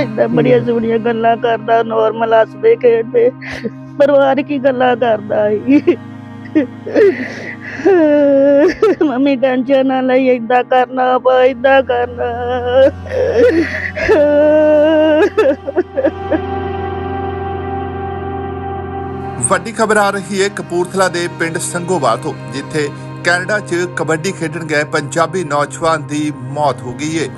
ਏਦਾਂ ਬੜੀਆਂ ਸੋਹਣੀਆਂ ਗੱਲਾਂ ਕਰਦਾ ਨੋਰਮਲ ਹੱਸਦੇ ਖੇਡਦੇ ਪਰਿਵਾਰ ਕੀ ਗੱਲਾਂ ਕਰਦਾ ਸੀ ਮੰਮੀ ਟੈਨਸ਼ਨ ਨਾ ਲਈ ਏਦਾਂ ਕਰਨਾ ਪਾ ਏਦਾਂ ਕਰਨਾ। ਵੱਡੀ ਖਬਰ ਆ ਰਹੀ ਹੈ ਕਪੂਰਥਲਾ ਦੇ ਪਿੰਡ ਸੰਗੋਵਾਲ ਤੋਂ ਜਿੱਥੇ ਕੈਨੇਡਾ 'ਚ ਕਬੱਡੀ ਖੇਡਣ ਗਏ ਪੰਜਾਬੀ ਨੌਜਵਾਨ ਦੀ ਮੌਤ ਹੋ ਗਈ ਹੈ।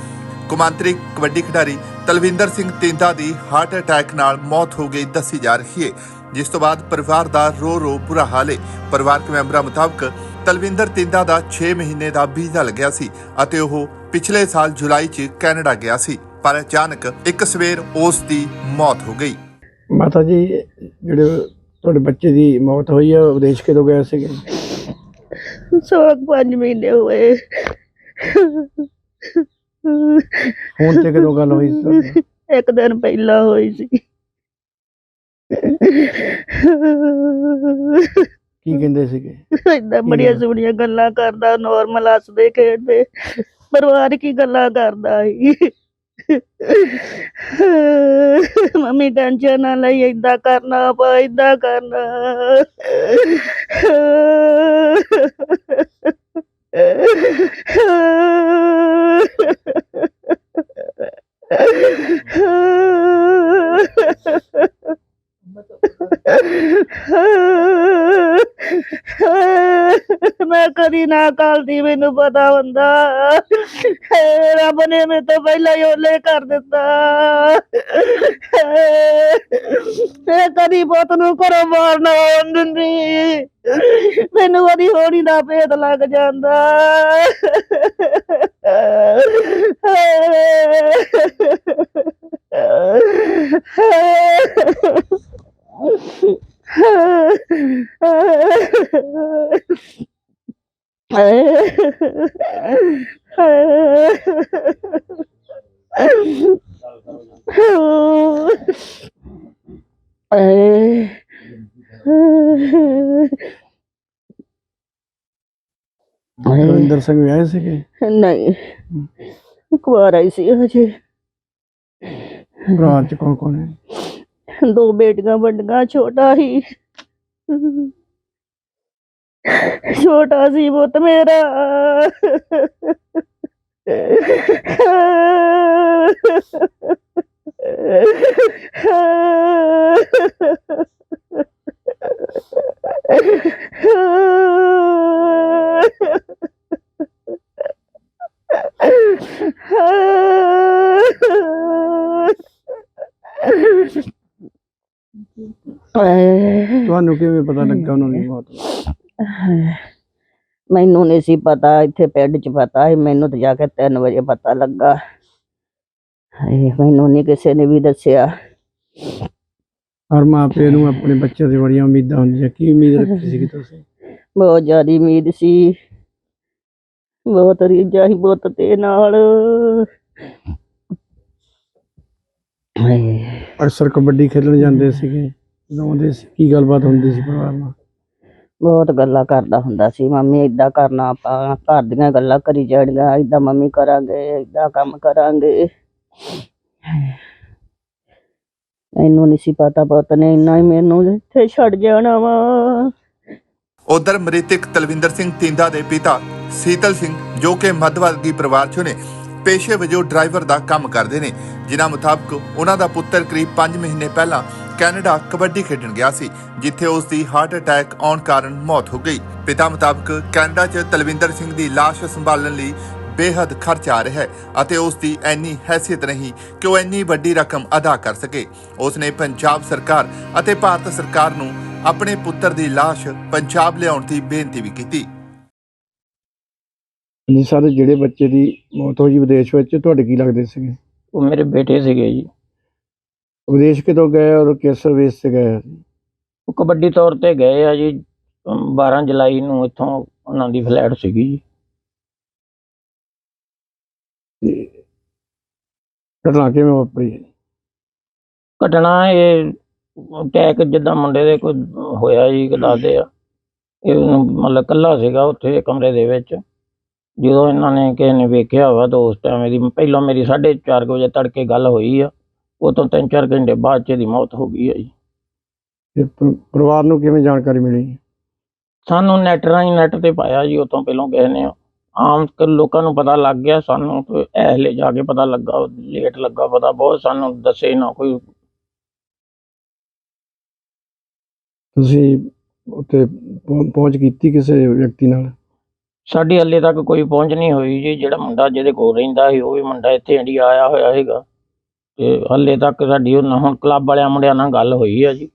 ਕੁਮਾਂਤਰੀ ਕਬੱਡੀ ਖਿਡਾਰੀ ਤਲਵਿੰਦਰ ਸਿੰਘ ਤਿੰਦਾ ਦੀ ਹਾਰਟ ਅਟੈਕ ਨਾਲ ਮੌਤ ਹੋ ਗਈ ਦੱਸੀ ਜਾ ਰਹੀ ਹੈ ਜਿਸ ਤੋਂ ਬਾਅਦ ਪਰਿਵਾਰ ਦਾ ਰੋ ਰੋ ਬੁਰਾ ਹਾਲ ਹੈ। ਪਰਿਵਾਰਕ ਮੈਂਬਰਾਂ ਮੁਤਾਬਕ ਤਲਵਿੰਦਰ ਤਿੰਦਾ ਦਾ 6 ਮਹੀਨੇ ਦਾ ਵੀਜ਼ਾ ਲੱਗਿਆ ਸੀ ਅਤੇ ਉਹ ਪਿਛਲੇ ਸਾਲ ਜੁਲਾਈ 'ਚ ਕੈਨੇਡਾ ਗਿਆ ਸੀ ਪਰ ਅਚਾਨਕ ਇੱਕ ਸਵੇਰ ਉਸ ਦੀ ਮੌਤ ਹੋ ਗਈ। ਮਾਤਾ ਜੀ ਜਿਹੜੇ ਤੁਹਾਡੇ ਬੱਚੇ ਦੀ ਮੌਤ ਹੋਈ ਉਹ ਵਿਦੇਸ਼ ਕਿਦੋਂ ਗਏ ਸੀਗੇ? ਸੋਗ ਪੰਜ ਮਹੀਨੇ ਹੋਏ। ਫੋਨ ਤੇ ਕਦੋਂ ਗੱਲ ਹੋਈ ਸੀ ਤੁਹਾਡੀ? ਇੱਕ ਦਿਨ ਪਹਿਲਾਂ ਹੋਈ ਸੀ। ਕੀ ਕਹਿੰਦੇ ਸੀਗੇ? ਏਦਾਂ ਬੜੀਆਂ ਸੋਹਣੀਆਂ ਗੱਲਾਂ ਕਰਦਾ ਨੋਰਮਲ ਹੱਸਦੇ ਖੇਡਦੇ ਪਰਿਵਾਰ ਕੀ ਗੱਲਾਂ ਕਰਦਾ ਸੀ। ਮੰਮੀ ਟੈਨਸ਼ਨ ਨਾ ਲਈ ਏਦਾਂ ਕਰਨਾ ਪਾ ਏਦਾਂ ਕਰਨਾ। ਮੈਂ ਨਾ ਕਰਦੀ ਮੈਨੂੰ ਪਤਾ ਹੁੰਦਾ। ਰੱਬ ਨੇ ਮੇਰੇ ਤੋਂ ਪਹਿਲਾਂ ਹੀ ਓਲੇ ਕਰ ਦਿੱਤਾ। ਮੈਂ ਕਦੀ ਪੁੱਤ ਨੂੰ ਘਰੋਂ ਬਾਹਰ ਨਾ ਆਉਣ ਦਿੰਦੀ। ਮੈਨੂੰ ਉਹਦੀ ਹੋਣੀ ਦਾ ਭੇਦ ਲੱਗ ਜਾਂਦਾ। ਰਵਿੰਦਰ ਸਿੰਘ ਵਿਆਹੇ ਸੀਗੇ? ਨਹੀਂ। ਕੁਆਰਾ ਹੀ ਸੀ ਹਜੇ। ਭਰਾ ਚ ਕੌਣ ਕੌਣ ਹੈ? ਦੋ ਬੇਟੀਆਂ ਵੱਡੀਆਂ ਛੋਟਾ ਹੀ। ਛੋਟਾ ਸੀ ਪੁੱਤ ਮੇਰਾ ਤੁਹਾਨੂੰ ਕਿਵੇਂ ਪਤਾ ਲੱਗਾ ਉਹਨਾਂ ਦੀ ਮੌਤ ਦਾ? ਮੈਨੂੰ ਨਹੀਂ ਸੀ ਪਤਾ ਇੱਥੇ ਪਿੰਡ 'ਚ ਪਤਾ ਸੀ ਮੈਨੂੰ ਤਾਂ ਜਾ ਕੇ 3 ਵਜੇ ਪਤਾ ਲੱਗਾ। ਹਾਏ ਮੈਨੂੰ ਨਹੀਂ ਕਿਸੇ ਨੇ ਵੀ ਦੱਸਿਆ। ਹਰ ਮਾਂ ਪਿਓ ਨੂੰ ਆਪਣੇ ਬੱਚੇ ਦੀ ਬੜੀਆਂ ਉਮੀਦਾਂ ਹੁੰਦੀਆਂ। ਕੀ ਉਮੀਦ ਰੱਖੀ ਸੀਗੀ ਤੁਸੀਂ? ਬਹੁਤ ਜ਼ਿਆਦਾ ਉਮੀਦ ਸੀ। ਬਹੁਤ ਰੀਝਾਂ ਸੀ ਬੁੱਤ ਤੇ ਨਾਲ। ਹਾਏ। ਅਕਸਰ ਕਬੱਡੀ ਖੇਡਣ ਜਾਂਦੇ ਸੀਗੇ ਜਦੋਂ ਆਉਂਦੇ ਸੀ। ਕੀ ਗੱਲਬਾਤ ਹੁੰਦੀ ਸੀ ਪਰਿਵਾਰ ਨਾਲ? ਬਹੁਤ ਗੱਲਾਂ ਕਰਦਾ ਹੁੰਦਾ ਸੀ, ਮੰਮੀ ਏਦਾਂ ਕਰਨਾ ਆਪਾਂ, ਘਰ ਦੀਆਂ ਗੱਲਾਂ ਕਰੀ ਜਾਣੀਆਂ, ਏਦਾਂ ਮੰਮੀ ਕਰਾਂਗੇ, ਏਦਾਂ ਕੰਮ ਕਰਾਂਗੇ। ਮੈਨੂੰ ਨਹੀਂ ਸੀ ਪਤਾ ਪੁੱਤ ਨੇ ਇੰਨਾ ਹੀ ਮੈਨੂੰ ਇੱਥੇ ਛੱਡ ਜਾਣਾ ਵਾ। ਉਧਰ ਮ੍ਰਿਤਕ ਤਲਵਿੰਦਰ ਸਿੰਘ ਤਿੰਦਾ ਦੇ ਪਿਤਾ ਸੀਤਲ ਸਿੰਘ, ਜੋ ਕਿ ਮੱਧਵਰਗੀ ਪਰਿਵਾਰ ਚੋਂ ਨੇ, ਪੇਸ਼ੇ ਵਜੋਂ ਡਰਾਈਵਰ ਦਾ ਕੰਮ ਕਰਦੇ ਨੇ। ਜਿਨ੍ਹਾਂ ਮੁਤਾਬਕ ਉਹਨਾਂ ਦਾ ਪੁੱਤਰ ਕਰੀਬ 5 ਮਹੀਨੇ ਪਹਿਲਾਂ ਕੈਨੇਡਾ ਕਬੱਡੀ ਖੇਡਣ ਗਿਆ ਸੀ ਜਿੱਥੇ ਉਸ ਦੀ ਹਾਰਟ ਅਟੈਕ ਆਉਣ ਕਾਰਨ ਮੌਤ ਹੋ ਗਈ। ਪਿਤਾ ਮੁਤਾਬਕ ਕੈਨੇਡਾ 'ਚ ਤਲਵਿੰਦਰ ਸਿੰਘ ਦੀ ਲਾਸ਼ ਸੰਭਾਲਣ ਲਈ ਬੇਹੱਦ ਖਰਚ ਆ ਰਿਹਾ ਹੈ ਅਤੇ ਉਸ ਦੀ ਇੰਨੀ ਹੈਸੀਅਤ ਨਹੀਂ ਕਿ ਉਹ ਇੰਨੀ ਵੱਡੀ ਰਕਮ ਅਦਾ ਕਰ ਸਕੇ। ਉਸ ਨੇ ਪੰਜਾਬ ਸਰਕਾਰ ਅਤੇ ਭਾਰਤ ਸਰਕਾਰ ਨੂੰ ਆਪਣੇ ਪੁੱਤਰ ਦੀ ਲਾਸ਼ ਪੰਜਾਬ ਲਿਆਉਣ ਦੀ ਬੇਨਤੀ ਵੀ ਕੀਤੀ। ਜੀ ਸਾਰੇ ਜਿਹੜੇ ਬੱਚੇ ਦੀ ਮੌਤ ਹੋਈ ਵਿਦੇਸ਼ ਵਿੱਚ ਤੁਹਾਡੇ ਕੀ ਲੱਗਦੇ ਸੀਗੇ? ਉਹ ਮੇਰੇ ਬੇਟੇ ਸੀਗੇ ਜੀ। ਵਿਦੇਸ਼ ਕਿਦੋਂ ਗਏ ਔਰ ਕਿਸ ਵੇਸ ਤੇ ਗਏ? ਉਹ ਕਬੱਡੀ ਤੌਰ ਤੇ ਗਏ ਆ ਜੀ ਅਮ 12 ਜੁਲਾਈ ਨੂੰ ਇੱਥੋਂ ਉਹਨਾਂ ਦੀ ਫਲੈਟ ਸੀਗੀ ਜੀ। ਤੇ ਘਟਨਾ ਕਿਵੇਂ ਵਾਪਰੀ? ਹੈ? ਘਟਨਾ ਇਹ ਅਟੈਕ ਜਿੱਦਾਂ ਮੁੰਡੇ ਦੇ ਕੋਈ ਹੋਇਆ ਜੀ ਕਿ ਦੱਸਦੇ ਆ। ਇਹ ਮਤਲਬ ਕੱਲਾ ਸੀਗਾ ਉੱਥੇ ਕਮਰੇ ਦੇ ਵਿੱਚ। ਜਦੋਂ ਇਹਨਾਂ ਨੇ ਕਿਸੇ ਨੇ ਵੇਖਿਆ ਵਾ ਤਾਂ ਉਸ ਟਾਈਮ ਇਹਦੀ ਪਹਿਲਾਂ ਮੇਰੀ 4:30 ਵਜੇ ਤੜਕੇ ਗੱਲ ਹੋਈ ਆ। ਉਹ ਤੋਂ ਤਿੰਨ ਚਾਰ ਘੰਟੇ ਬਾਅਦ ਚ ਇਹਦੀ ਮੌਤ ਹੋ ਗਈ ਹੈ ਜੀ। ਤੇ ਪਰ- ਪਰਿਵਾਰ ਨੂੰ ਕਿਵੇਂ ਜਾਣਕਾਰੀ ਮਿਲੀ? ਸਾਨੂੰ ਨੈਟ ਰਾਹੀਂ ਨੈਟ ਤੇ ਪਾਇਆ ਜੀ ਉਹ ਤੋਂ ਪਹਿਲਾਂ ਕਿਸੇ ਨੇ। ਆਮ ਕ- ਲੋਕਾਂ ਨੂੰ ਪਤਾ ਲੱਗ ਗਿਆ ਸਾਨੂੰ ਤੇ ਐਹਲੇ ਜਾ ਕੇ ਪਤਾ ਲੱਗਾ ਲੇਟ ਲੱਗਾ ਪਤਾ ਬਹੁਤ ਸਾਨੂੰ ਦੱਸੇ ਨਾ ਕੋਈ। ਤੁਸੀਂ ਉੱਥੇ ਪਹੁੰ- ਪਹੁੰਚ ਕੀਤੀ ਕਿਸੇ ਵਿਅਕਤੀ ਨਾਲ? ਸਾਡੀ ਹੱਲੇ ਤੱਕ ਕੋਈ ਪਹੁੰਚ ਨਹੀਂ ਹੋਈ ਜੀ ਜਿਹੜਾ ਮੁੰਡਾ ਜਿਹਦੇ ਕੋਲ ਰਹਿੰਦਾ ਸੀ ਉਹ ਵੀ ਮੁੰਡਾ ਇੱਥੇ ਇੰਡੀਆ ਆਇਆ ਹੋਇਆ ਹੈਗਾ ਤੇ ਹੱਲੇ ਤੱਕ ਸਾਡੀ ਉਹਨਾਂ ਹੁਣ ਕਲੱਬ ਵਾਲਿਆਂ ਮੁੰਡਿਆਂ ਨਾਲ ਗੱਲ ਹੋਈ ਆ ਜੀ।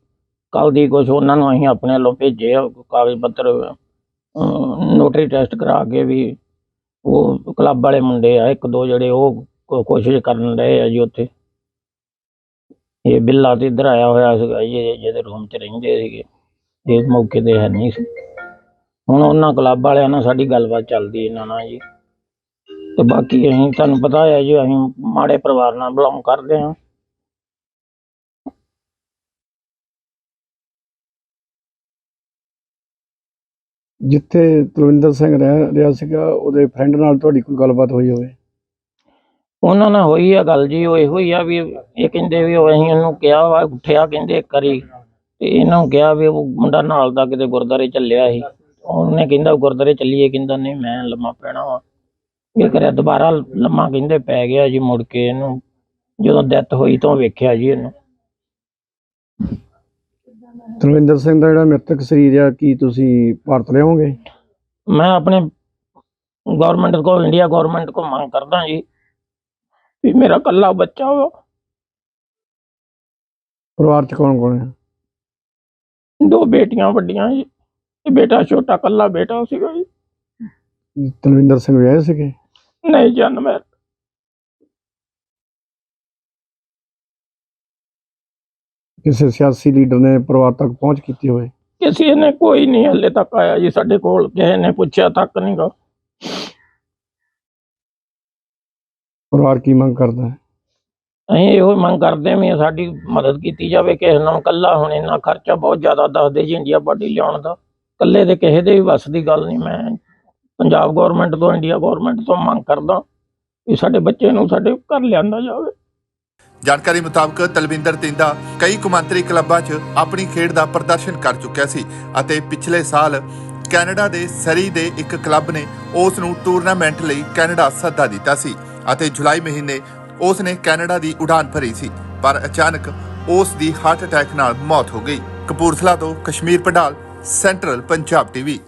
ਕੱਲ ਦੀ ਕੁਛ ਉਹਨਾਂ ਨੂੰ ਅਸੀਂ ਆਪਣੇ ਵੱਲੋਂ ਭੇਜੇ ਆ, ਕਾਗਜ਼ ਪੱਤਰ ਨੋਟਰੀ ਟੈਸਟ ਕਰਾ ਕੇ ਵੀ ਉਹ ਕਲੱਬ ਵਾਲੇ ਮੁੰਡੇ ਆ, ਇੱਕ ਦੋ ਜਿਹੜੇ ਉਹ ਕੋਸ਼ਿਸ਼ ਕਰਨ ਰਹੇ ਆ ਜੀ ਉੱਥੇ। ਇਹ ਬਿੱਲਾ ਤੇ ਇੱਧਰ ਆਇਆ ਹੋਇਆ ਸੀਗਾ ਜੀ, ਇਹ ਜਿਹਦੇ ਰੂਮ 'ਚ ਰਹਿੰਦੇ ਸੀਗੇ। ਇਸ ਮੌਕੇ ਤੇ ਹੈ ਨਹੀਂ ਸੀ। ਹੁਣ ਉਹਨਾਂ ਕਲੱਬ ਵਾਲਿਆਂ ਨਾਲ ਸਾਡੀ ਗੱਲਬਾਤ ਚੱਲਦੀ ਇਹਨਾਂ ਨਾਲ ਜੀ। ਤੇ ਬਾਕੀ ਅਸੀਂ ਤੁਹਾਨੂੰ ਪਤਾ ਹੈ ਜੀ ਅਸੀਂ ਮਾੜੇ ਪਰਿਵਾਰ ਨਾਲ ਬਿਲੋਂਗ ਕਰਦੇ ਹਾਂ। ਜਿੱਥੇ ਤਲਵਿੰਦਰ ਸਿੰਘ ਰਹਿ ਰਿਹਾ ਸੀਗਾ ਉਹਦੇ ਫਰੈਂਡ ਨਾਲ ਤੁਹਾਡੀ ਕੋਈ ਗੱਲਬਾਤ ਹੋਈ ਹੋਵੇ? ਉਹਨਾਂ ਨਾਲ ਹੋਈ ਆ ਗੱਲ ਜੀ ਉਹ ਇਹੋ ਹੀ ਆ ਵੀ ਇਹ ਕਹਿੰਦੇ ਵੀ ਉਹ ਅਸੀਂ ਉਹਨੂੰ ਕਿਹਾ ਵਾ ਉੱਠਿਆ ਕਹਿੰਦੇ ਇੱਕ ਵਾਰੀ। ਤੇ ਇਹਨਾਂ ਕਿਹਾ ਵੀ ਉਹ ਮੁੰਡਾ ਨਾਲ ਦਾ ਕਿਤੇ ਗੁਰਦਾਰੇ ਚੱਲਿਆ ਸੀ। ਉਹਨੇ ਕਹਿੰਦਾ ਗੁਰਦਾਰੇ ਚੱਲੀਏ ਕਹਿੰਦਾ ਨਹੀਂ ਮੈਂ ਲੰਮਾ ਪੈਣਾ ਵਾ। ਇਹ ਕਰਿਆ ਦੁਬਾਰਾ ਲੰਮਾ ਕਹਿੰਦੇ ਪੈ ਗਿਆ ਜੀ ਮੁੜ ਕੇ ਇਹਨੂੰ ਜਦੋਂ ਡੈਥ ਹੋਈ ਤਾਂ ਵੇਖਿਆ ਜੀ ਇਹਨੂੰ। ਤਲਵਿੰਦਰ ਸਿੰਘ ਦਾ ਜਿਹੜਾ ਮ੍ਰਿਤਕ ਸਰੀਰ ਆ ਕੀ ਤੁਸੀਂ ਭਾਰਤ ਲਿਆਓਗੇ? ਮੈਂ ਆਪਣੇ ਗਵਰਨਮੈਂਟ ਕੋ ਇੰਡੀਆ ਗਵਰਨਮੈਂਟ ਕੋ ਮੰਗ ਕਰਦਾ ਜੀ ਵੀ ਮੇਰਾ ਕੱਲਾ ਬੱਚਾ ਵਾ ਪਰਿਵਾਰ ਚ ਕੌਣ ਕੌਣ ਹੈ ਦੋ ਬੇਟੀਆਂ ਵੱਡੀਆਂ ਜੀ ਤੇ ਬੇਟਾ ਛੋਟਾ ਕੱਲਾ ਬੇਟਾ ਸੀਗਾ ਜੀ। ਤਲਵਿੰਦਰ ਸਿੰਘ ਵਿਆਹੇ ਸੀਗੇ? ਨਹੀਂ ਜਨਮ ਹੈ ਕਿਸੇ ਸਿਆਸੀ ਲੀਡਰ ਨੇ ਪਰਿਵਾਰ ਤੱਕ ਪਹੁੰਚ ਕੀਤੀ ਹੋਵੇ। ਕਿਸੇ ਨੇ ਕੋਈ ਨਹੀਂ ਹਲੇ ਤੱਕ ਆਇਆ ਜੀ ਸਾਡੇ ਕੋਲ ਕਿਸੇ ਨੇ ਪੁੱਛਿਆ ਤੱਕ ਨਹੀਂ ਗਾ। ਪਰਿਵਾਰ ਕੀ ਮੰਗ ਕਰਦਾ ਹੈ? ਅਸੀਂ ਇਹੋ ਮੰਗ ਕਰਦੇ ਵੀ ਸਾਡੀ ਮਦਦ ਕੀਤੀ ਜਾਵੇ ਕਿਸੇ ਨਾਲ ਕੱਲਾ ਹੁਣ ਇੰਨਾ ਖਰਚਾ ਬਹੁਤ ਜ਼ਿਆਦਾ ਦੱਸਦੇ ਜੀ ਇੰਡੀਆ ਪਾਰਟੀ ਲਿਆਉਣ ਦਾ। ਕੱਲੇ ਦੇ ਕਿਸੇ ਦੇ ਵੀ ਵੱਸ ਦੀ ਗੱਲ ਨਹੀਂ ਮੈਂ ਪੰਜਾਬ ਗਵਰਨਮੈਂਟ ਤੋਂ ਇੰਡੀਆ ਗਵਰਨਮੈਂਟ ਤੋਂ ਮੰਗ ਕਰਦਾ ਵੀ ਸਾਡੇ ਬੱਚੇ ਨੂੰ ਸਾਡੇ ਘਰ ਲਿਆਂਦਾ ਜਾਵੇ। ਜਾਣਕਾਰੀ ਮੁਤਾਬਕ ਤਲਵਿੰਦਰ ਤਿੰਦਾ ਕਈ ਕੁਮਾਂਤਰੀ ਕਲੱਬਾਂ 'ਚ ਆਪਣੀ ਖੇਡ ਦਾ ਪ੍ਰਦਰਸ਼ਨ ਕਰ ਚੁੱਕਿਆ ਸੀ ਅਤੇ ਪਿਛਲੇ ਸਾਲ ਕੈਨੇਡਾ ਦੇ ਸਰੀ ਦੇ ਇੱਕ ਕਲੱਬ ਨੇ ਉਸ ਨੂੰ ਟੂਰਨਾਮੈਂਟ ਲਈ ਕੈਨੇਡਾ ਸੱਦਾ ਦਿੱਤਾ ਸੀ ਅਤੇ ਜੁਲਾਈ ਮਹੀਨੇ ਉਸ ਨੇ ਕੈਨੇਡਾ ਦੀ ਉਡਾਨ ਭਰੀ ਸੀ, ਪਰ ਅਚਾਨਕ ਉਸ ਦੀ ਹਾਰਟ ਅਟੈਕ ਨਾਲ ਮੌਤ ਹੋ ਗਈ। ਕਪੂਰਥਲਾ ਤੋਂ ਕਸ਼ਮੀਰ ਪਡਾਲ ਸੈਂਟਰਲ ਪੰਜਾਬ ਟੀਵੀ।